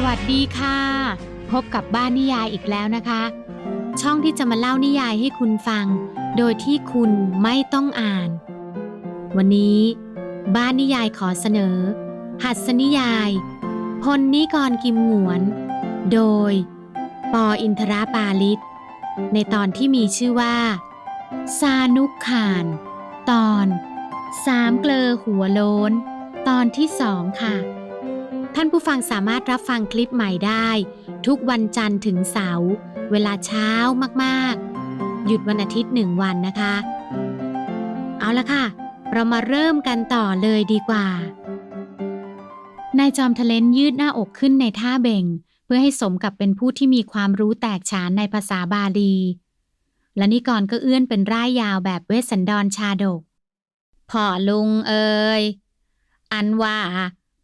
สวัสดีค่ะ พบกับบ้านนิยายอีกแล้วนะคะ ช่องที่จะมาเล่านิยายให้คุณฟัง โดยที่คุณไม่ต้องอ่าน วันนี้ บ้านนิยายขอเสนอ หัสนิยาย พลนิกรกิมหงวน โดย ปออินทราปาลิศในตอนที่มีชื่อว่า ซานุกขาน ตอน สามเกลอหัวโลน ตอนที่สองค่ะ ท่านผู้ฟังสามารถรับฟังคลิปใหม่ได้ ทุกวันจันทร์ถึงเสาร์เวลาเช้ามากๆ หยุดวันอาทิตย์หนึ่งวันนะคะ เอาละค่ะ เรามาเริ่มกันต่อเลยดีกว่านายจอมทะเลนยืดหน้าอกขึ้นในท่าเบ่ง เพื่อให้สมกับเป็นผู้ที่มีความรู้แตกฉานในภาษาบาลี และนิกรก็เอื้อนเป็นร่ายยาวแบบเวสสันดรชาดกพ่อลุงเอ่ยอันว่า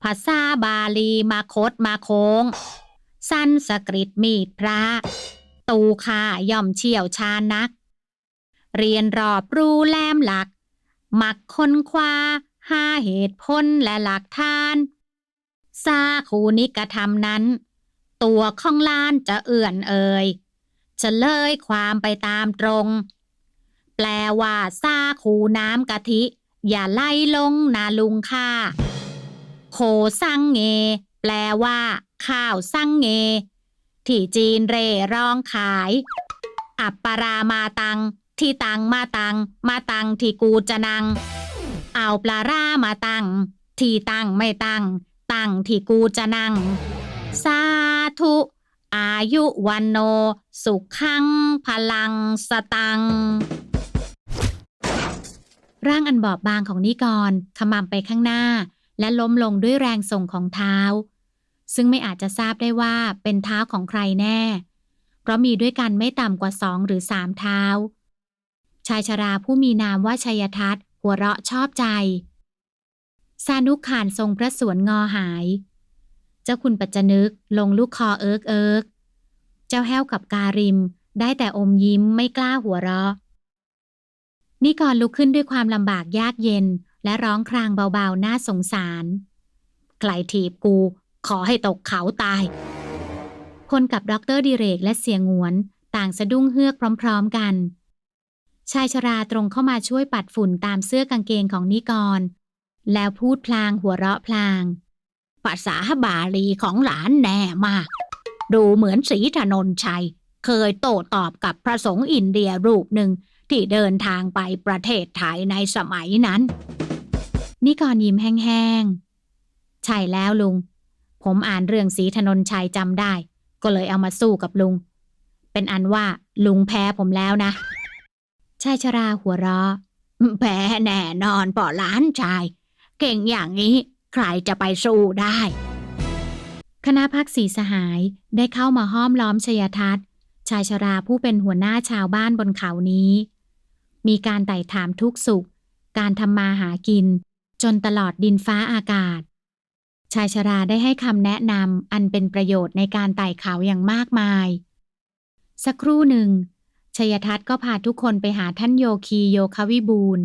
ภาษาบาลีมาคดมาโค้ง สั้นสกฤตมีดพระ ตูค่าย่อมเชี่ยวชานัก เรียนรอบรู้แลมหลักมักค้นคว้าหาเหตุผลและหลักฐานซาคูนิกธรรมนั้น ตัวข้องล้านจะเอื่อนเอ่ยจะเลยความไปตามตรง แปลว่าซาคูน้ำกะทิ อย่าไล่ลงนาลุงค่า โคซังเง แปลว่า ข้าวซังเง ที่จีนเร่ร้องขาย อัปปารามาตัง ที่ตังมาตัง มาตังที่กูจะนัง เอาปลาร่ามาตัง ที่ตังไม่ตัง ตังที่กูจะนั่งสาธุ อายุวันโน สุขัง พลังสตังร่างอันบอบบางของนิกรขมำไปข้างหน้า และล้มลงด้วยแรงส่งของเท้า ซึ่งไม่อาจจะทราบได้ว่าเป็นเท้าของใครแน่ เพราะมีด้วยกันไม่ต่ำกว่าสองหรือสามเท้า ชายชราผู้มีนามว่าชัยทัศน์หัวเราะชอบใจสานุขานทรงพระสวนงอหาย เจ้าคุณปัจจนึกลงลูกคอเอิกเอิกเจ้าแห้วกับการิม ได้แต่อมยิ้มไม่กล้าหัวเราะนิกรลุกขึ้นด้วยความลำบากยากเย็น และร้องครางเบาๆ น่าสงสาร ใครถีบกู ขอให้ตกเขาตายพลกับด็อกเตอร์ดิเรกและเสียงหวน ต่างสะดุ้งเฮือกพร้อม ๆกัน ชายชราตรงเข้ามาช่วยปัดฝุ่นตามเสื้อกางเกงของนิกร แล้วพูดพลางหัวเราะพลางภาษาบาลีของหลานแน่มาก ดูเหมือนศรีถนนชัย เคยโต้ตอบกับพระสงฆ์อินเดียรูปหนึ่งที่เดินทางไปประเทศไทยในสมัยนั้น นิกรยิ้มแห้งๆ ใช่แล้วลุง ผมอ่านเรื่องสีถนนชัยจำได้ ก็เลยเอามาสู้กับลุง เป็นอันว่าลุงแพ้ผมแล้วนะ ชายชราหัวเราะ แพ้แน่นอนป่อล้านชาย เก่งอย่างนี้ใครจะไปสู้ได้ คณะพักศรีสหายได้เข้ามาห้อมล้อมชยทัศน์ ชายชราผู้เป็นหัวหน้าชาวบ้านบนเขานี้ มีการไต่ถามทุกสุข การทำมาหากิน จนตลอดดินฟ้าอากาศ ชายชราได้ให้คำแนะนำอันเป็นประโยชน์ในการไต่เขาอย่างมากมาย สักครู่หนึ่งชยทัศน์ก็พาทุกคนไปหาท่านโยคีโยควิบูล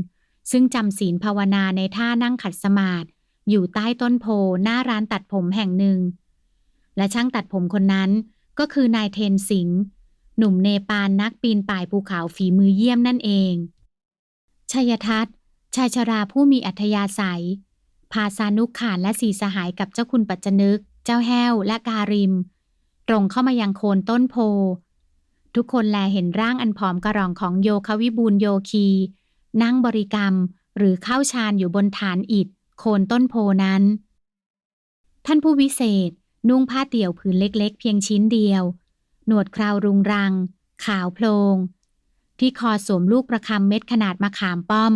ซึ่งจำศีลภาวนาในท่านั่งขัดสมาธิอยู่ใต้ต้นโพหน้าร้านตัดผมแห่งหนึ่ง และช่างตัดผมคนนั้นก็คือนายเทนสิงห์หนุ่มเนปาลนักปีนป่ายภูเขาฝีมือเยี่ยมนั่นเอง ชยทัศน์ ชายชราผู้มีอัธยาศัย พาสานุกขานและสีสหายกับเจ้าคุณปัจจนึก เจ้าแห้วและการิม ตรงเข้ามายังโคนต้นโพ ทุกคนแลเห็นร่างอันผอมกระรองของโยควิบูลโยคี นั่งบริกรรมหรือเข้าฌานอยู่บนฐานอิฐ โคนต้นโพนั้น ท่านผู้วิเศษ นุ่งผ้าเตี่ยวผืนเล็กๆ เพียงชิ้นเดียว หนวดคราวรุงรัง ขาวโพลงที่คอสวมลูกประคำเม็ดขนาดมะขามป้อม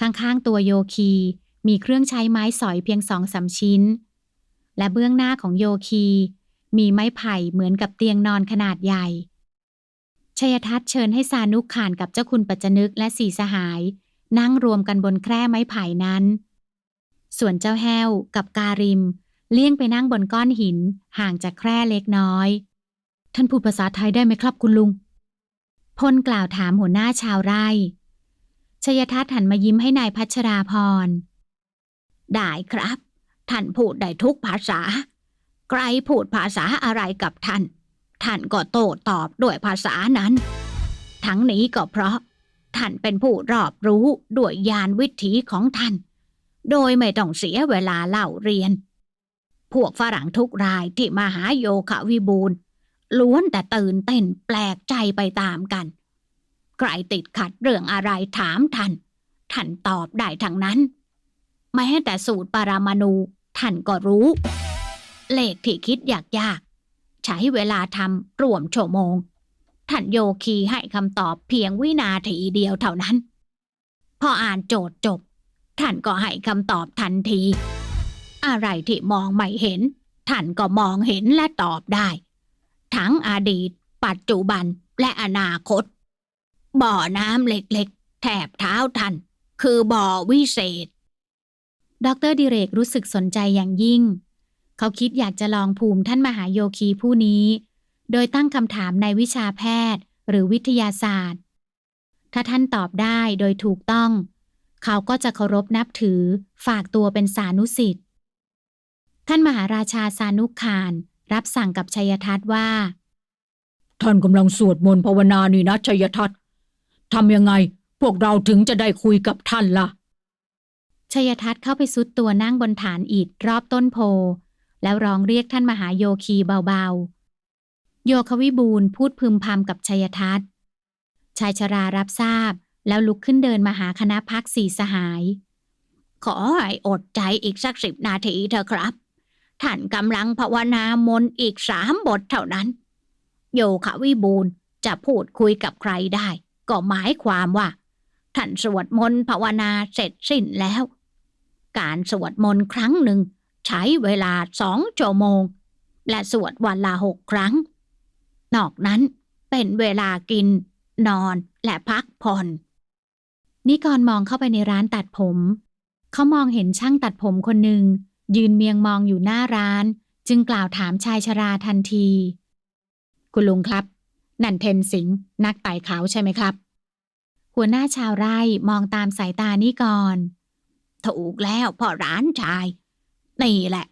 ข้างๆตัวโยคี มีเครื่องใช้ไม้สอยเพียงสองสามชิ้น และเบื้องหน้าของโยคี มีไม้ไผ่เหมือนกับเตียงนอนขนาดใหญ่ชยทัศน์เชิญให้สานุกขานกับเจ้าคุณปัจจนึกและสีสหาย นั่งรวมกันบนแคร่ไม้ไผ่นั้น ส่วนเจ้าแห้วกับการิม เลี่ยงไปนั่งบนก้อนหิน ห่างจากแคร่เล็กน้อย ท่านพูดภาษาไทยได้ไหมครับคุณลุงพลกล่าวถามหัวหน้าชาวไร่ ชยทัศน์หันมายิ้มให้นายพัชราพร ได้ครับ ท่านพูดได้ทุกภาษา ใครพูดภาษาอะไรกับท่าน ท่านก็โต้ตอบด้วยภาษานั้น ทั้งนี้ก็เพราะ ท่านเป็นผู้รอบรู้ด้วยญาณวิถีของท่าน โดยไม่ต้องเสียเวลาเล่าเรียน พวกฝรั่งทุกรายที่มาหาโยคะวิบูลล้วนแต่ตื่นเต้นแปลกใจไปตามกัน ใครติดขัดเรื่องอะไรถามท่านท่านตอบได้ทั้งนั้น แม้แต่สูตรปรามาณูท่านก็รู้ เลขที่คิดยากๆ ใช้เวลาทำรวมชั่วโมง ท่านโยคีให้คำตอบเพียงวินาทีเดียวเท่านั้น พออ่านโจทย์จบ ท่านก็ให้คำตอบทันที อะไรที่มองไม่เห็น ท่านก็มองเห็นและตอบได้ ทั้งอดีต ปัจจุบันและอนาคต บ่อน้ำเล็กๆ แถบเท้าท่านคือบ่อวิเศษ ดรดิเรกรู้สึกสนใจอย่างยิ่ง เขาคิดอยากจะลองภูมิท่านมหาโยคีผู้นี้ โดยตั้งคำถามในวิชาแพทย์หรือวิทยาศาสตร์ ถ้าท่านตอบได้โดยถูกต้อง เขาก็จะเคารพนับถือฝากตัวเป็นสานุสิทธิ์ท่านมหาราชาสานุขานรับสั่งกับชัยทัตว่า ท่านกำลังสวดมนต์ภาวนานี่นะชัยทัศน์ ทำยังไง พวกเราถึงจะได้คุยกับท่านล่ะชยทัตเข้าไปซุดตัวนั่งบนฐานอิฐรอบต้นโพ แล้วร้องเรียกท่านมหาโยคีเบาๆ โยควิบูลพูดพึมพำกับชยทัตชายชรารับทราบแล้วลุกขึ้นเดินมาหาคณะพักสี่สหาย ขอให้อดใจอีกสักสิบนาทีเถอะครับ ท่านกำลังภาวนามนอีกสามบทเท่านั้น โยควิบูลจะพูดคุยกับใครได้ ก็หมายความว่า ท่านสวดมนต์ภาวนาเสร็จสิ้นแล้ว การสวดมนต์ครั้งหนึ่ง ใช้เวลาสองชั่วโมง และสวดวันละหกครั้ง นอกนั้นเป็นเวลากิน นอนและพักผ่อนนิกรมองเข้าไปในร้านตัดผม เขามองเห็นช่างตัดผมคนหนึ่ง ยืนเมียงมองอยู่หน้าร้าน จึงกล่าวถามชายชราทันที คุณลุงครับ นันเทนสิงห์นักไต่เขาใช่ไหมครับ หัวหน้าชาวไร่มองตามสายตานิกรถูกแล้วพ่อร้านชาย นี่แหละ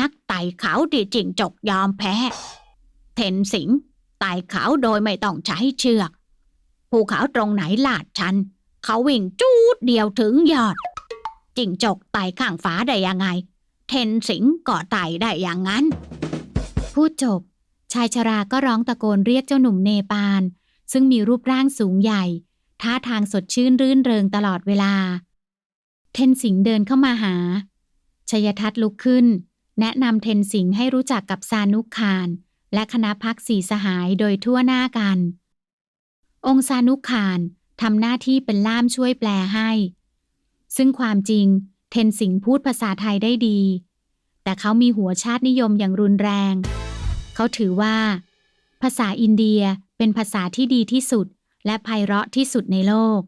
นักไต่เขาที่จริงจกยอมแพ้ เทนสิงห์ไต่เขาโดยไม่ต้องใช้เชือกภูเขาตรงไหนลาดชัน เขาวิ่งจูดเดียวถึงยอดจิงจกไต่ข้างฝาได้ยังไง เทนสิงก็ไต่ได้อย่างนั้น พูดจบ ชายชราก็ร้องตะโกนเรียกเจ้าหนุ่มเนปาล ซึ่งมีรูปร่างสูงใหญ่ ท่าทางสดชื่นรื่นเริงตลอดเวลา เทนสิงเดินเข้ามาหา ชยทัศน์ลุกขึ้น แนะนำเทนสิงให้รู้จักกับซานุกคาน และคณะพักสีสหายโดยทั่วหน้ากัน องซานุกคานทำหน้าที่เป็นล่ามช่วยแปลให้ ซึ่งความจริง เทนสิงพูดภาษาไทยได้ดี แต่เขามีหัวชาตินิยมอย่างรุนแรง เขาถือว่า ภาษาอินเดียเป็นภาษาที่ดีที่สุด และไพเราะที่สุดในโลก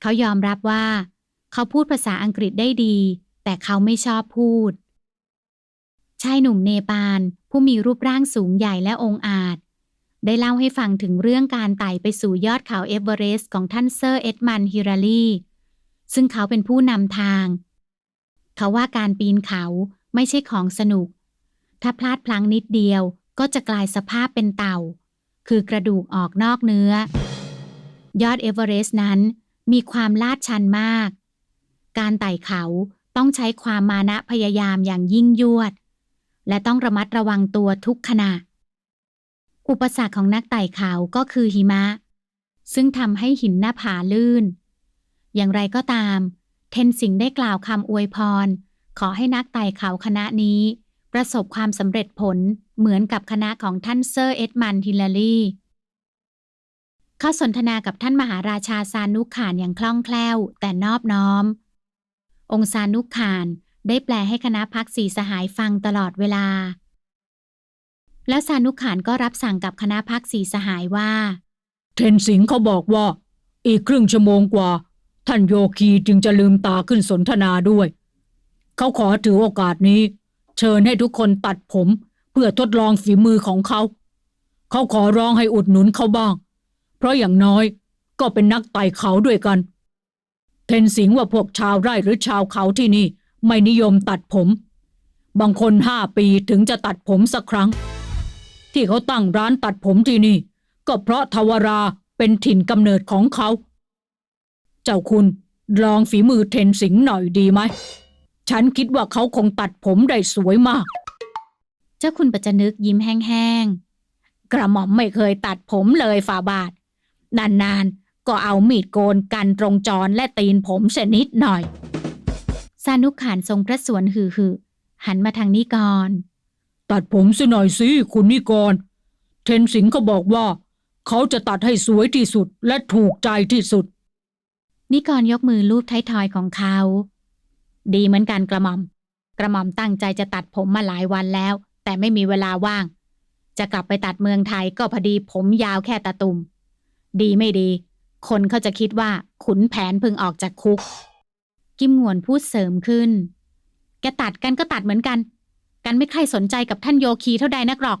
เขายอมรับว่า เขาพูดภาษาอังกฤษได้ดี แต่เขาไม่ชอบพูด ชายหนุ่มเนปาลผู้มีรูปร่างสูงใหญ่และองอาจ ได้เล่าให้ฟังถึงเรื่องการไต่ไปสู่ยอดเขาเอเวอเรสต์ของท่านเซอร์เอ็ดมันฮิราลีซึ่งเขาเป็นผู้นำทาง เขาว่าการปีนเขาไม่ใช่ของสนุก ถ้าพลาดพลั้งนิดเดียว ก็จะกลายสภาพเป็นเต่า คือกระดูกออกนอกเนื้อ ยอดเอเวอเรสต์นั้นมีความลาดชันมาก การไต่เขาต้องใช้ความมานะพยายามอย่างยิ่งยวด และต้องระมัดระวังตัวทุกขณะ อุปสรรคของนักไต่เขาก็คือหิมะ ซึ่งทำให้หินหน้าผาลื่น อย่างไรก็ตาม เทนสิงได้กล่าวคำอวยพร ขอให้นักไต่เขาคณะนี้ ประสบความสำเร็จผลเหมือนกับคณะของท่านเซอร์เอ็ดมันฮิลลารีเขาสนทนากับท่านมหาราชาซานุขานอย่างคล่องแคล่ว แต่นอบน้อม องซานุขานได้แปลให้คณะพักสีสหายฟังตลอดเวลา แล้วซานุขานก็รับสั่งกับคณะพักสีสหายว่า เทนสิงเขาบอกว่า อีกครึ่งชั่วโมงกว่า ท่านโยคีจึงจะลืมตาขึ้นสนทนาด้วย เขาขอถือโอกาสนี้ เชิญให้ทุกคนตัดผม เพื่อทดลองฝีมือของเขา เขาขอร้องให้อุดหนุนเขาบ้าง เพราะอย่างน้อยก็เป็นนักไต่เขาด้วยกัน เทนสิงว่าพวกชาวไร่หรือชาวเขาที่นี่ไม่นิยมตัดผม บางคนห้าปีถึงจะตัดผมสักครั้ง ที่เขาตั้งร้านตัดผมที่นี่ ก็เพราะทวาราเป็นถิ่นกำเนิดของเขา เจ้าคุณลองฝีมือเทนสิงหน่อยดีไหม ฉันคิดว่าเขาคงตัดผมได้สวยมาก เจ้าคุณปัจจนึกยิ้มแห้งกระหม่อมไม่เคยตัดผมเลยฝ่าบาท นานๆ ก็เอามีดโกนกันตรงจรและตีนผมเสยนิดหน่อยๆสานุขานทรงพระสวนหือหือหันมาทางนิกร ตัดผมซะหน่อยสิคุณนิกร เทนสิงห์เขาบอกว่า เขาจะตัดให้สวยที่สุดและถูกใจที่สุด นิกรยกมือลูบท้ายทอยของเขา ดีเหมือนกันกระหม่อม กระหม่อมตั้งใจจะตัดผมมาหลายวันแล้ว แต่ไม่มีเวลาว่าง จะกลับไปตัดเมืองไทยก็พอดีผมยาวแค่ตะตุ่มดีไม่ดี คนเขาจะคิดว่าขุนแผนพึงออกจากคุก กิมหงวนพูดเสริมขึ้น แกตัดกันก็ตัดเหมือนกัน กันไม่ใครสนใจกับท่านโยคีเท่าใดนักหรอก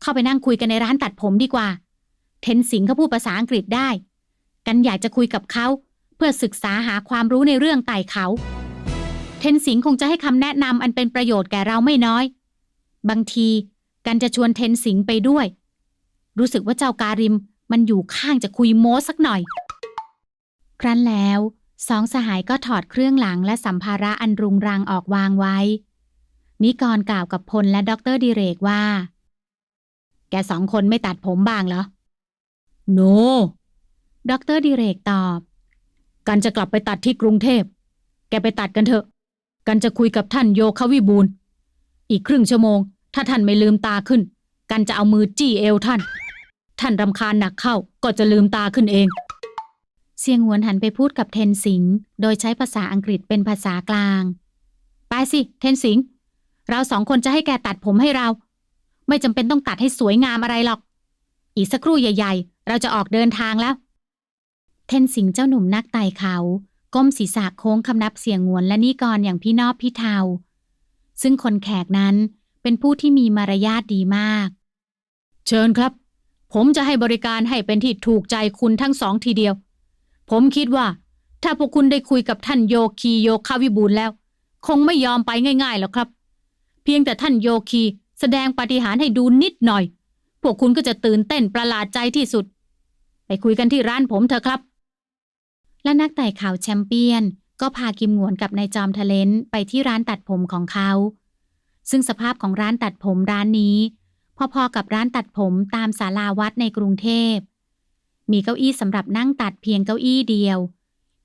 เข้าไปนั่งคุยกันในร้านตัดผมดีกว่า เทนสิงเขาพูดภาษาอังกฤษได้ กันอยากจะคุยกับเขา เพื่อศึกษาหาความรู้ในเรื่องไต่เขา ทนสิงคงจะให้คำแนะนำอันเป็นประโยชน์แก่เราไม่น้อย บางทีกันจะชวนเทนสิงไปด้วย รู้สึกว่าเจ้าการิมมันอยู่ข้างจะคุยโม้สักหน่อย ครั้นแล้วสองสหายก็ถอดเครื่องหลังและสัมภาระอันรุงรังออกวางไว้ นิกรกล่าวกับพลและด็อกเตอร์ดิเรกว่า แกสองคนไม่ตัดผมบ้างเหรอ โนด็อกเตอร์ดิเรกตอบ กันจะกลับไปตัดที่กรุงเทพ แกไปตัดกันเถอะ กันจะคุยกับท่านโยควิบูลอีกครึ่งชั่วโมง ถ้าท่านไม่ลืมตาขึ้น กันจะเอามือจี้เอวท่าน ท่านรำคาญหนักเข้าก็จะลืมตาขึ้นเอง เซียงหวนหันไปพูดกับเทนสิง โดยใช้ภาษาอังกฤษเป็นภาษากลาง ไปสิ เทนสิง เราสองคนจะให้แกตัดผมให้เรา ไม่จำเป็นต้องตัดให้สวยงามอะไรหรอก อีกสักครู่ใหญ่ ๆ เราจะออกเดินทางแล้ว เทนสิงเจ้าหนุ่มนักไต่เขา ก้มศีรษะโค้งคำนับเสียงหวนและนิกรอย่างพี่นอบพี่เทา ซึ่งคนแขกนั้นเป็นผู้ที่มีมารยาทดีมาก เชิญครับ ผมจะให้บริการให้เป็นที่ถูกใจคุณทั้งสองทีเดียว ผมคิดว่า ถ้าพวกคุณได้คุยกับท่านโยคีโยคาวิบูลแล้ว คงไม่ยอมไปง่ายๆหรอกครับ เพียงแต่ท่านโยคีแสดงปาฏิหาริย์ให้ดูนิดหน่อย พวกคุณก็จะตื่นเต้นประหลาดใจที่สุด ไปคุยกันที่ร้านผมเถอะครับ และนักไต่เขาแชมเปี้ยน ก็พากิมหงวนกับนายจอมทะเลนไปที่ร้านตัดผมของเขา ซึ่งสภาพของร้านตัดผมร้านนี้ พอๆกับร้านตัดผมตามศาลาวัดในกรุงเทพ มีเก้าอี้สำหรับนั่งตัดเพียงเก้าอี้เดียว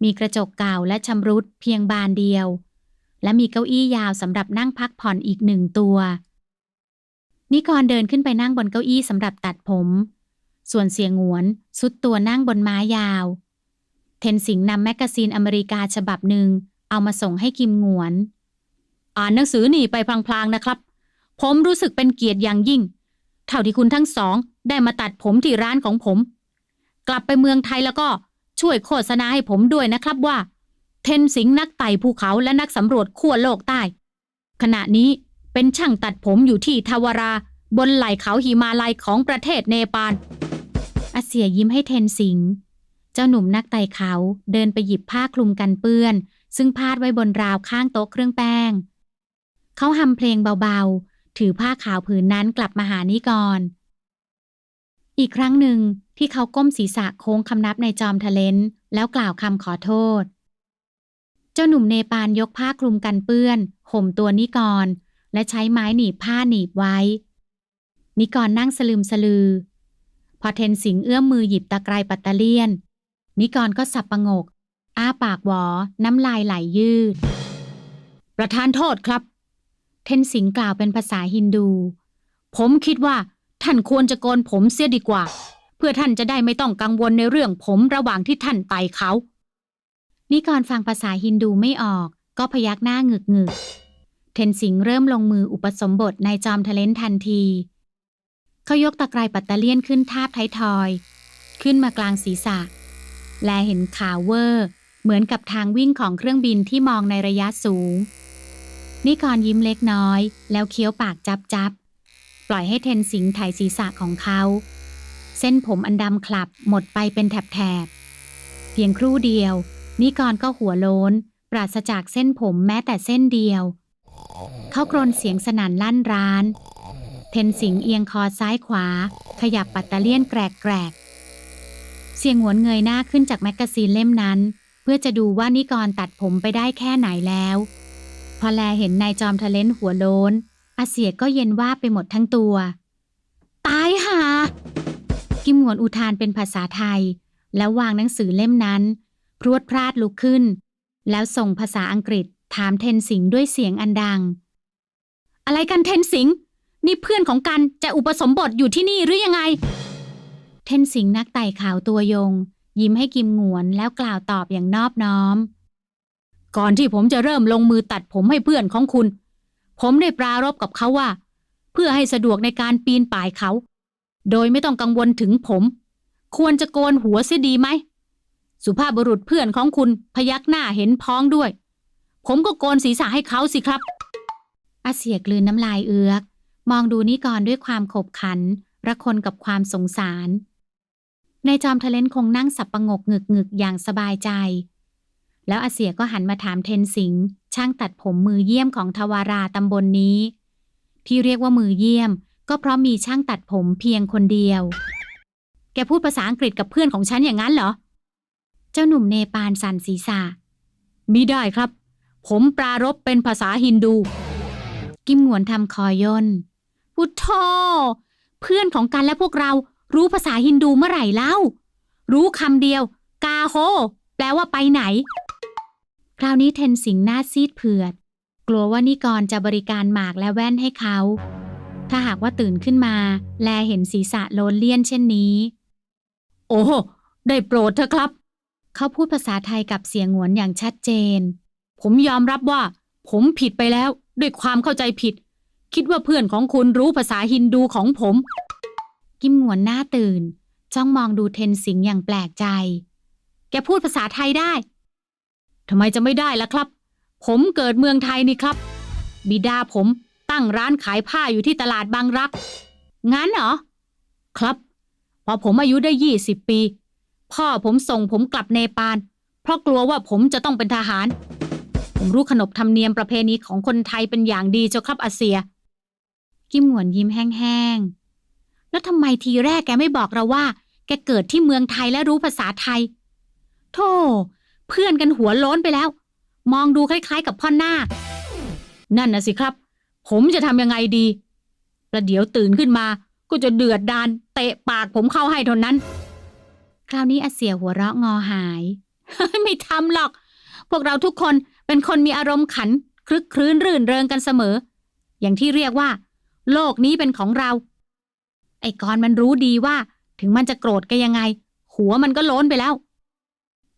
มีกระจกเก่าและชำรุดเพียงบานเดียว และมีเก้าอี้ยาวสำหรับนั่งพักผ่อนอีกหนึ่งตัว นิกรเดินขึ้นไปนั่งบนเก้าอี้สำหรับตัดผม ส่วนเสียงหวนสุดตัวนั่งบนม้ายาว เทนสิงนำแมกกาซีนอเมริกาฉบับหนึ่ง เอามาส่งให้กิมงวน อ่านหนังสือหนีไปพลางๆนะครับ ผมรู้สึกเป็นเกียรติอย่างยิ่ง เท่าที่คุณทั้งสองได้มาตัดผมที่ร้านของผม กลับไปเมืองไทยแล้วก็ช่วยโฆษณาให้ผมด้วยนะครับว่า เทนสิงนักไต่ภูเขาและนักสำรวจขั้วโลกใต้ ขณะนี้เป็นช่างตัดผมอยู่ที่ทาวรา บนไหล่เขาหิมาลัยของประเทศเนปาลอาเสียยิ้มให้เทนสิง์ เจ้าหนุ่มนักไต่เขาเดินไปหยิบผ้าคลุมกันเปื้อน ซึ่งพาดไว้บนราวข้างโต๊ะเครื่องแป้ง เขาหำเพลงเบาๆ ถือผ้าขาวผืนนั้นกลับมาหานิกร อีกครั้งหนึ่งที่เขาก้มศีรษะโค้งคำนับในจอมทะเลนแล้วกล่าวคำขอโทษ เจ้าหนุ่มเนปาลยกผ้าคลุมกันเปื้อน ห่มตัวนิกร และใช้ไม้หนีบผ้าหนีบไว้ นิกรนั่งสลืมสลือ พอเทนสิงเอื้อมมือหยิบตะไคร้ปัตตอร์เลียน นิกรก็สับประงก อ้าปากวอ น้ำลายไหลยืด ประธานโทษครับ เทนสิงกล่าวเป็นภาษาฮินดู ผมคิดว่า ท่านควรจะโกนผมเสียดีกว่า เพื่อท่านจะได้ไม่ต้องกังวลในเรื่องผมระหว่างที่ท่านไต่เขา นิกรฟังภาษาฮินดูไม่ออก ก็พยักหน้าหงึกหงึกเทนสิงเริ่มลงมืออุปสมบทในจอมทะเลนทันทีเขายกตะไคร้ปัตตอร์เลียนขึ้นทาบท้ายทอย ขึ้นมากลางศีรษะ และเห็นขาวเวอร์ เหมือนกับทางวิ่งของเครื่องบินที่มองในระยะสูง นิกรยิ้มเล็กน้อย แล้วเคี้ยวปากจับจับปล่อยให้เทนสิงถ่ายศีรษะของเขา เส้นผมอันดำคลับหมดไปเป็นแถบๆ เพียงครู่เดียว นิกรก็หัวโล้น ปราศจากเส้นผมแม้แต่เส้นเดียว เขากรนเสียงสนั่นลั่นร้าน เทนสิงเอียงคอซ้ายขวา ขยับปัตเตอร์เลียนแกรกแกรก เสียงหวนเงยหน้าขึ้นจากแมกกาซีนเล่มนั้น เพื่อจะดูว่านิกรตัดผมไปได้แค่ไหนแล้ว พอแลเห็นนายจอมทะเลนหัวโล้นอาเสียก็เย็นว่าไปหมดทั้งตัว ตายห่ากิมหวนอุทานเป็นภาษาไทย แล้ววางหนังสือเล่มนั้น พรวดพลาดลุกขึ้น แล้วส่งภาษาอังกฤษถามเทนสิงด้วยเสียงอันดัง อะไรกันเทนสิงนี่เพื่อนของกันจะอุปสมบทอยู่ที่นี่หรือยังไง เทนสิงนักไต่ขาวตัวยง ยิ้มให้กิมหงวนแล้วกล่าวตอบอย่างนอบน้อม ก่อนที่ผมจะเริ่มลงมือตัดผมให้เพื่อนของคุณ ผมได้ปรารบกับเขาว่า เพื่อให้สะดวกในการปีนป่ายเขา โดยไม่ต้องกังวลถึงผม ควรจะโกนหัวเสียดีไหม สุภาพบุรุษเพื่อนของคุณพยักหน้าเห็นพ้องด้วย ผมก็โกนศีรษะให้เขาสิครับอาเสียกลืนน้ำลายเอือก มองดูนิกรด้วยความขบขัน ระคนกับความสงสาร นายจอมทะเลนคงนั่งสับประงกงึกงึกๆอย่างสบายใจ แล้วอาเสียก็หันมาถามเทนสิงช่างตัดผมมือเยี่ยมของทวาราตำบลนนี้ ที่เรียกว่ามือเยี่ยม ก็เพราะมีช่างตัดผมเพียงคนเดียว แกพูดภาษาอังกฤษกับเพื่อนของฉันอย่างนั้นเหรอ เจ้าหนุ่มเนปาลสันศีษะมิได้ครับ ผมปรารบเป็นภาษาฮินดู กิมหงวนทำคอย่นพุทโธเพื่อนของกันและพวกเรา รู้ภาษาฮินดูเมื่อไหร่เล่า รู้คำเดียว กาโฮ แปลว่าไปไหน คราวนี้เทนสิงหน้าซีดเผือด กลัวว่านิกรจะบริการหมากและแว่นให้เขา ถ้าหากว่าตื่นขึ้นมา แลเห็นศีรษะโลนเลี่ยนเช่นนี้ โอ้ได้โปรดเถอะครับ เขาพูดภาษาไทยกับเสียงหวนอย่างชัดเจน ผมยอมรับว่า ผมผิดไปแล้ว ด้วยความเข้าใจผิด คิดว่าเพื่อนของคุณรู้ภาษาฮินดูของผม กิมหงวนหน้าตื่น จ้องมองดูเทนสิงอย่างแปลกใจ แกพูดภาษาไทยได้ทำไมจะไม่ได้ล่ะครับ ผมเกิดเมืองไทยนี่ครับ บิดาผมตั้งร้านขายผ้าอยู่ที่ตลาดบางรัก งั้นเหรอ ครับ พอผมอายุได้ยี่สิบปี พ่อผมส่งผมกลับเนปาล เพราะกลัวว่าผมจะต้องเป็นทหาร ผมรู้ขนบธรรมเนียมประเพณีของคนไทยเป็นอย่างดีเจ้าครับอาเซีย กิมหวนยิ้มแห้งๆ แล้วทำไมทีแรกแกไม่บอกเราว่า แกเกิดที่เมืองไทยและรู้ภาษาไทย โธ่เพื่อนกันหัวโล้นไปแล้ว มองดูคล้ายๆ กับพ่อน้า นั่นนะสิครับ ผมจะทำยังไงดี ประเดี๋ยวตื่นขึ้นมา ก็จะเดือดดานเตะปากผมเข้าให้เท่านั้น คราวนี้อาเสียหัวเราะงอหาย ไม่ทำหรอก พวกเราทุกคนเป็นคนมีอารมณ์ขันคลึกครื้นรื่นเริงกันเสมอ อย่างที่เรียกว่า โลกนี้เป็นของเรา ไอ้กรณ์มันรู้ดีว่า ถึงมันจะโกรธแกยังไง หัวมันก็โล้นไปแล้ว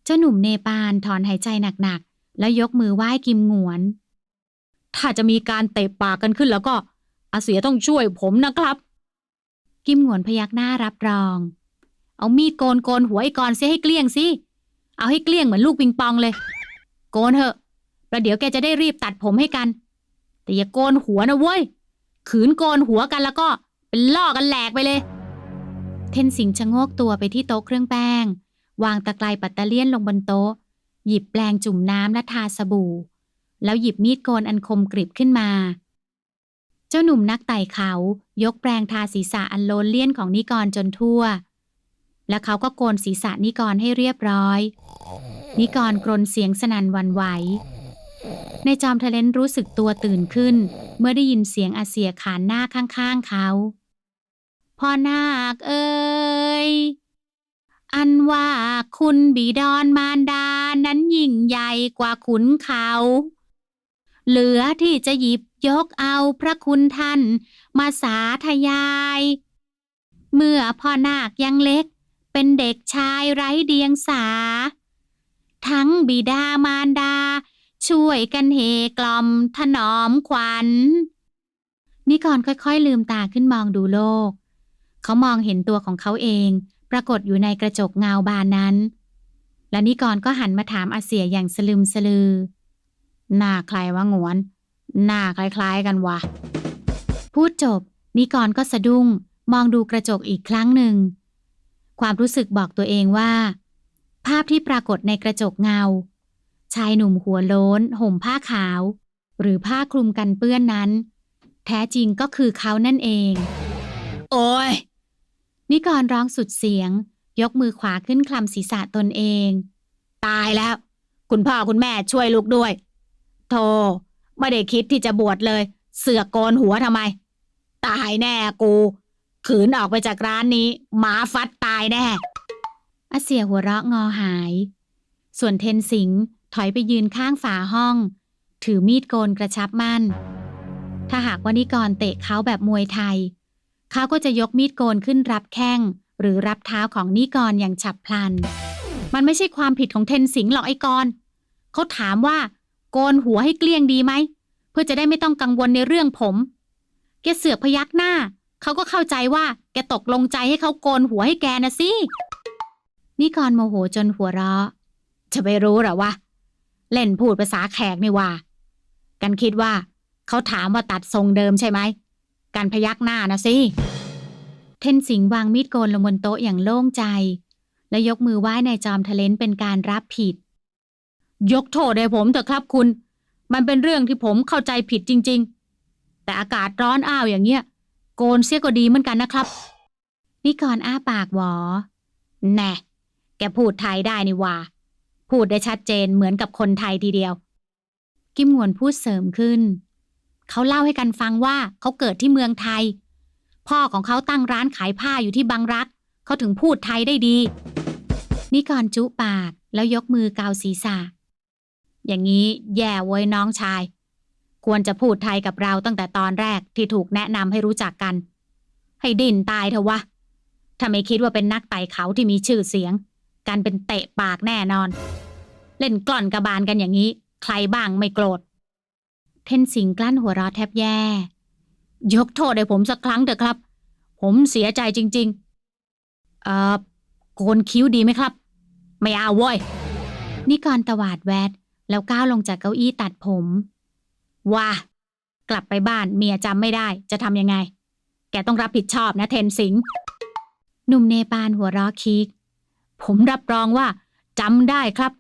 เจ้าหนุ่มเนปาลถอนหายใจหนักๆ แล้วยกมือไหว้กิมหงวน ถ้าจะมีการเตะปากกันขึ้นแล้วก็อาเสียต้องช่วยผมนะครับ กิมหงวนพยักหน้ารับรอง เอามีดโกนโกนหัวไอ้กรณ์เสียให้เกลี้ยงสิ เอาให้เกลี้ยงเหมือนลูกปิงปองเลย โกนเถอะประเดี๋ยวแกจะได้รีบตัดผมให้กัน แต่อย่าโกนหัวนะเว้ยขืนโกนหัวกันแล้วก็ เป็นล่อกันแหลกไปเลย เทนสิงชะโงกตัวไปที่โต๊ะเครื่องแป้ง วางตะไคร้ปัตเตอร์เลียนลงบนโต๊ะ หยิบแปรงจุ่มน้ำและทาสบู่ แล้วหยิบมีดโกนอันคมกริบขึ้นมา เจ้าหนุ่มนักไต่เขา ยกแปรงทาศีรษะอันโลนเลี่ยนของนิกรจนทั่ว แล้วเขาก็โกนศีรษะนิกรให้เรียบร้อย นิกรกรนเสียงสนั่นวันไหวในจอมทะเลนรู้สึกตัวตื่นขึ้น เมื่อได้ยินเสียงอาเซียขานหน้าข้างๆเขา พ่อนาคเอ้ยอันว่าคุณบิดอนมารดานั้นยิ่งใหญ่กว่าขุนเขา เหลือที่จะหยิบยกเอาพระคุณท่านมาสาธยาย เมื่อพ่อนาคยังเล็ก เป็นเด็กชายไร้เดียงสา ทั้งบิดามารดา ช่วยกันเฮกล่อมถนอมขวัญนิกรค่อยๆลืมตาขึ้นมองดูโลก เขามองเห็นตัวของเขาเอง ปรากฏอยู่ในกระจกเงาบานนั้น และนิกรก็หันมาถามอาเสียอย่างสลึมสลือ หน้าใครวะงวน หน้าคล้ายๆกันวะ พูดจบ นิกรก็สะดุ้ง มองดูกระจกอีกครั้งหนึ่ง ความรู้สึกบอกตัวเองว่า ภาพที่ปรากฏในกระจกเงา ชายหนุ่มหัวโล้น ห่มผ้าขาว หรือผ้าคลุมกันเปื้อนนั้น แท้จริงก็คือเขานั่นเอง โอ้ย นิกรร้องสุดเสียง ยกมือขวาขึ้นคลำศีรษะตนเอง ตายแล้ว คุณพ่อคุณแม่ช่วยลูกด้วย โธ่ไม่ได้คิดที่จะบวชเลย เสือกโกนหัวทำไม ตายแน่กู ขืนออกไปจากร้านนี้หมาฟัดตายแน่อาเสียหัวเราะงอหาย ส่วนเทนสิงถอยไปยืนข้างฝาห้อง ถือมีดโกนกระชับมั่น ถ้าหากว่านิกรเตะเขาแบบมวยไทย เขาก็จะยกมีดโกนขึ้นรับแข้ง หรือรับเท้าของนิกรอย่างฉับพลัน มันไม่ใช่ความผิดของเทนสิงหรอกไอ้กรเขาถามว่า โกนหัวให้เกลี้ยงดีไหม เพื่อจะได้ไม่ต้องกังวลในเรื่องผม แกเสือกพยักหน้า เขาก็เข้าใจว่าแกตกลงใจให้เขาโกนหัวให้แกนะสินิกรโมโหจนหัวเราะ จะไปรู้หรอวะ เล่นพูดภาษาแขกนี่ว่า กันคิดว่า เขาถามว่าตัดทรงเดิมใช่ไหม กันพยักหน้านะสิ เทนสิงห์วางมีดโกนลงบนโต๊ะอย่างโล่งใจ และยกมือไหว้นายจอมทะเลนเป็นการรับผิด ยกโทษให้ผมเถอะครับคุณ มันเป็นเรื่องที่ผมเข้าใจผิดจริง ๆ แต่อากาศร้อนอ้าวอย่างเงี้ย โกนเสียก็ดีเหมือนกันนะครับ นิกรอ้าปากหวอ แน่ แกพูดไทยได้นี่ว่า พูดได้ชัดเจนเหมือนกับคนไทยทีเดียว กิมหวนพูดเสริมขึ้น เขาเล่าให้กันฟังว่าเขาเกิดที่เมืองไทย พ่อของเขาตั้งร้านขายผ้าอยู่ที่บางรัก เขาถึงพูดไทยได้ดี นิกรจุปากแล้วยกมือเกาศีรษะ อย่างนี้แย่เว้ยน้องชาย ควรจะพูดไทยกับเราตั้งแต่ตอนแรกที่ถูกแนะนำให้รู้จักกัน ให้ดิ้นตายเถอะวะ ถ้าไม่คิดว่าเป็นนักไต่เขาที่มีชื่อเสียงการเป็นเตะปากแน่นอน เล่นกล่อนกระบาลกันอย่างนี้ ใครบ้างไม่โกรธ เทนสิงกลั้นหัวเราะแทบแย่ ยกโทษให้ผมสักครั้งเถอะครับ ผมเสียใจจริง ๆ เอ่อโกนคิ้วดีไหมครับ ไม่เอาเว้ยนิกรตวาดแวด แล้วก้าวลงจากเก้าอี้ตัดผม ว่า กลับไปบ้านเมียจำไม่ได้จะทำยังไง แกต้องรับผิดชอบนะเทนสิงหนุ่มเนปาลหัวเราะคิก ผมรับรองว่าจำได้ครับ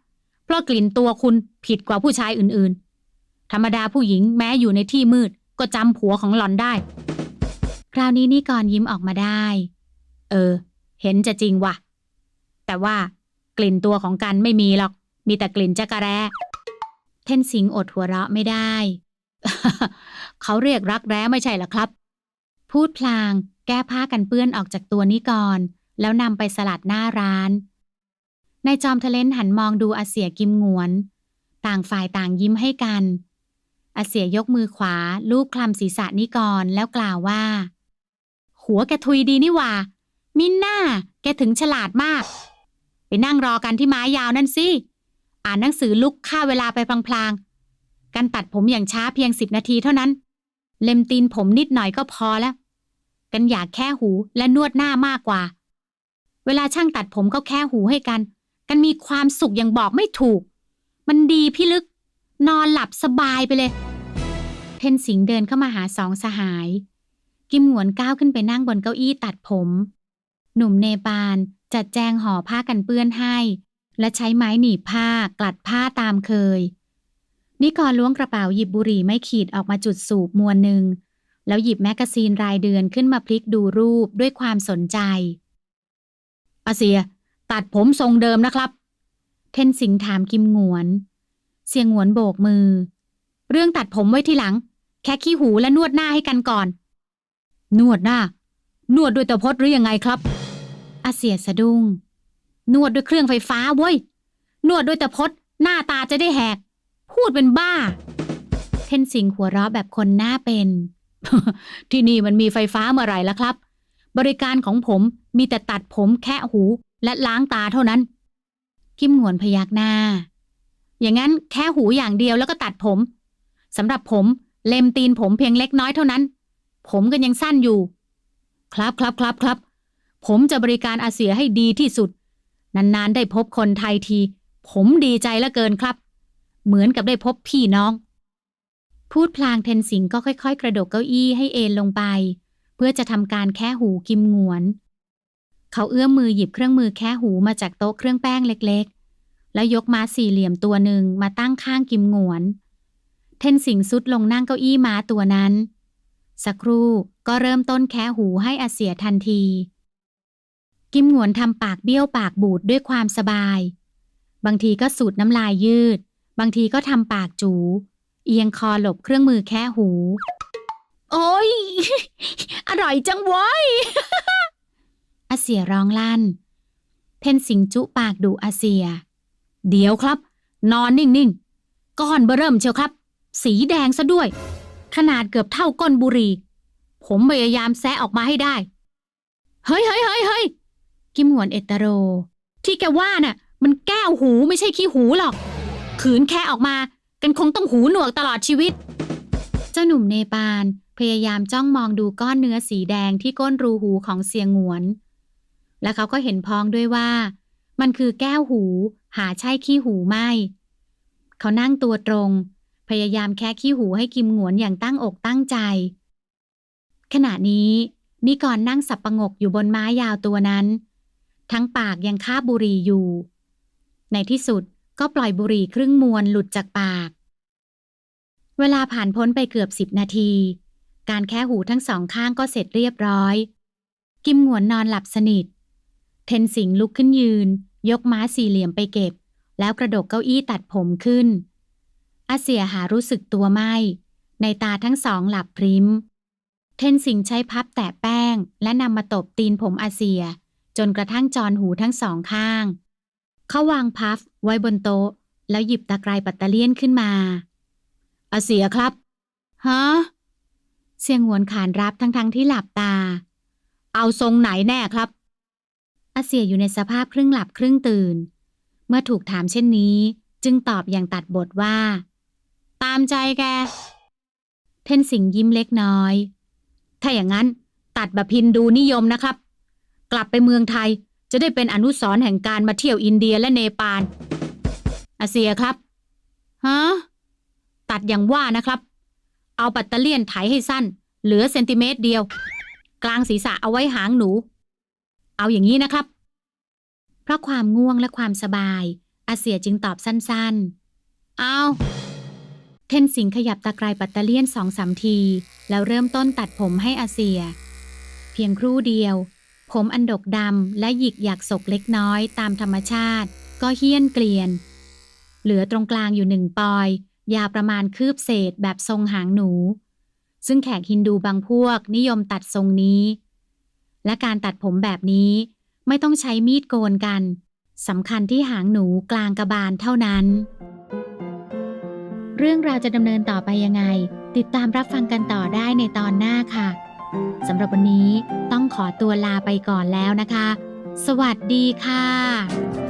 เพราะกลิ่นตัวคุณผิดกว่าผู้ชายอื่นๆ ธรรมดาผู้หญิงแม้อยู่ในที่มืด ก็จำผัวของหล่อนได้ คราวนี้นิกรยิ้มออกมาได้ เออ เห็นจะจริงว่ะ แต่ว่ากลิ่นตัวของกันไม่มีหรอก มีแต่กลิ่นจักระแร้เทนสิงอดหัวเราะไม่ได้ เขาเรียกรักแร้ไม่ใช่หรอครับ พูดพลางแก้ผ้ากันเปื้อนออกจากตัวนิกรแล้วนำไปสลัดหน้าร้านนายจอมทะเลนหันมองดูอาเสียกิมหงวน ต่างฝ่ายต่างยิ้มให้กัน อาเสียยกมือขวา ลูบคลำศีรษะนิกรแล้วกล่าวว่า หัวแกทุยดีนี่หว่า มินน่า แกถึงฉลาดมาก ไปนั่งรอกันที่ไม้ยาวนั่นสิ อ่านหนังสือลุกฆ่าเวลาไปพลางๆ การตัดผมอย่างช้าเพียงสิบนาทีเท่านั้น เล็มตีนผมนิดหน่อยก็พอแล้ว กันอยากแค่หูและนวดหน้ามากกว่า เวลาช่างตัดผมเขาแค่หูให้กัน กันมีความสุขอย่างบอกไม่ถูก มันดีพี่ลึก นอนหลับสบายไปเลยเทนสิงเดินเข้ามาหาสองสหาย กิมหวนก้าวขึ้นไปนั่งบนเก้าอี้ตัดผม หนุ่มเนปาลจัดแจงห่อผ้ากันเปื้อนให้ และใช้ไม้หนีบผ้ากลัดผ้าตามเคย นิกรล้วงกระเป๋าหยิบบุหรี่ไม่ขีดออกมาจุดสูบมวนหนึ่ง แล้วหยิบแมกกาซีนรายเดือนขึ้นมาพลิกดูรูปด้วยความสนใจอาเซีย ตัดผมทรงเดิมนะครับ เทนสิงถามกิมหงวน เสียงหวนโบกมือ เรื่องตัดผมไว้ทีหลัง แค่ขี้หูและนวดหน้าให้กันก่อน นวดหน้า นวดด้วยตะพดหรือยังไงครับอาเสียสะดุ้ง นวดด้วยเครื่องไฟฟ้าเว้ย นวดด้วยตะพดหน้าตาจะได้แหก พูดเป็นบ้า เทนสิงหัวเราะแบบคนหน้าเป็น ที่นี่มันมีไฟฟ้าเมื่อไหร่ละครับ บริการของผมมีแต่ตัดผมแค่หูและล้างตาเท่านั้น กิมหงวนพยักหน้า อย่างนั้นแค่หูอย่างเดียวแล้วก็ตัดผมสำหรับผมเล็มตีนผมเพียงเล็กน้อยเท่านั้น ผมกันยังสั้นอยู่ ครับครับครับครับ ผมจะบริการอาเซียให้ดีที่สุด นานๆได้พบคนไทยที ผมดีใจเหลือเกินครับ เหมือนกับได้พบพี่น้อง พูดพลางเทนสิงก็ค่อย ๆ กระโดดเก้าอี้ให้เอนลงไป เพื่อจะทำการแค่หูกิมงวน เขาเอื้อมมือหยิบเครื่องมือแค่หูมาจากโต๊ะเครื่องแป้งเล็ก ๆ แล้วยกม้าสี่เหลี่ยมตัวหนึ่งมาตั้งข้างกิมหงวนเทเทนสิงสุดลงนั่งเก้าอี้ม้าตัวนั้น สักครู่ก็เริ่มต้นแคะหูให้อาเสียทันที กิมหงวนทำปากเบี้ยวปากบูดด้วยความสบาย บางทีก็สูดน้ำลายยืด บางทีก็ทำปากจู เอียงคอหลบเครื่องมือแคะหู โอ้ยอร่อยจังเว้ยอาเสียร้องลั่น เทนสิงจุปากดุอาเสีย เดี๋ยวครับ นอนนิ่งๆ ก้อนเบอเริ่มเชียวครับ สีแดงซะด้วย ขนาดเกือบเท่าก้นบุหรี่ ผมพยายามแซะออกมาให้ได้ เฮ้ยเฮ้ยเฮ้ยเฮ้ยกิมหวนเอตโร ที่แกว่าน่ะ มันแก้วหูไม่ใช่ขี้หูหรอก ขืนแค่ออกมา กันคงต้องหูหนวกตลอดชีวิต เจ้าหนุ่มเนปาลพยายามจ้องมองดูก้อนเนื้อสีแดงที่ก้นรูหูของเสียงหวน และเขาก็เห็นพ้องด้วยว่า มันคือแก้วหู หาใช่ขี้หูไม่ เขานั่งตัวตรง พยายามแค่ขี้หูให้กิมหงวนอย่างตั้งอกตั้งใจ ขณะนี้นิกรนั่งสับประงกอยู่บนม้ายาวตัวนั้น ทั้งปากยังคาบบุหรี่อยู่ ในที่สุดก็ปล่อยบุหรี่ครึ่งมวนหลุดจากปาก เวลาผ่านพ้นไปเกือบสิบนาที การแค่หูทั้งสองข้างก็เสร็จเรียบร้อย กิมหงวนนอนหลับสนิท เทนสิงลุกขึ้นยืน ยกม้าสี่เหลี่ยมไปเก็บ แล้วกระดกเก้าอี้ตัดผมขึ้น อาเสียหารู้สึกตัวไม่ ในตาทั้งสองหลับพริมเทนสิงใช้พับแตะแป้ง และนำมาตบตีนผมอาเซีย จนกระทั่งจอนหูทั้งสองข้าง เขาวางพัฟไว้บนโต๊ะ แล้วหยิบตะไคร้ปัตตอร์เลียนขึ้นมาอาเสียครับฮะเสียงหวนขานรับทั้งๆทที่หลับตา เอาทรงไหนแน่ครับ อาเสียอยู่ในสภาพครึ่งหลับครึ่งตื่น เมื่อถูกถามเช่นนี้ จึงตอบอย่างตัดบทว่า ตามใจแก เทนสิงยิ้มเล็กน้อย ถ้าอย่างนั้นตัดบพินดูนิยมนะครับ กลับไปเมืองไทยจะได้เป็นอนุสรณ์แห่งการมาเที่ยวอินเดียและเนปาลอาเซียครับ ฮะ ตัดอย่างว่านะครับ เอาปัตเตอร์เลียนไถให้สั้น เหลือเซนติเมตรเดียว กลางศีรษะเอาไว้หางหนู เอาอย่างนี้นะครับ เพราะความง่วงและความสบาย อาเซียจึงตอบสั้นๆ เอา เทนสิงขยับตะไคร้ปัตเตอร์เลียนสองสามที แล้วเริ่มต้นตัดผมให้อาเซีย เพียงครู่เดียว ผมอันดกดำและหยิกหยักศกเล็กน้อยตามธรรมชาติ ก็เฮี้ยนเกลียน เหลือตรงกลางอยู่หนึ่งปอย ยาวประมาณคืบเศษแบบทรงหางหนู ซึ่งแขกฮินดูบางพวกนิยมตัดทรงนี้ และการตัดผมแบบนี้ไม่ต้องใช้มีดโกนกันสำคัญที่หางหนูกลางกระบาลเท่านั้น เรื่องราวจะดำเนินต่อไปยังไง ติดตามรับฟังกันต่อได้ในตอนหน้าค่ะสำหรับวันนี้ต้องขอตัวลาไปก่อนแล้วนะคะ สวัสดีค่ะ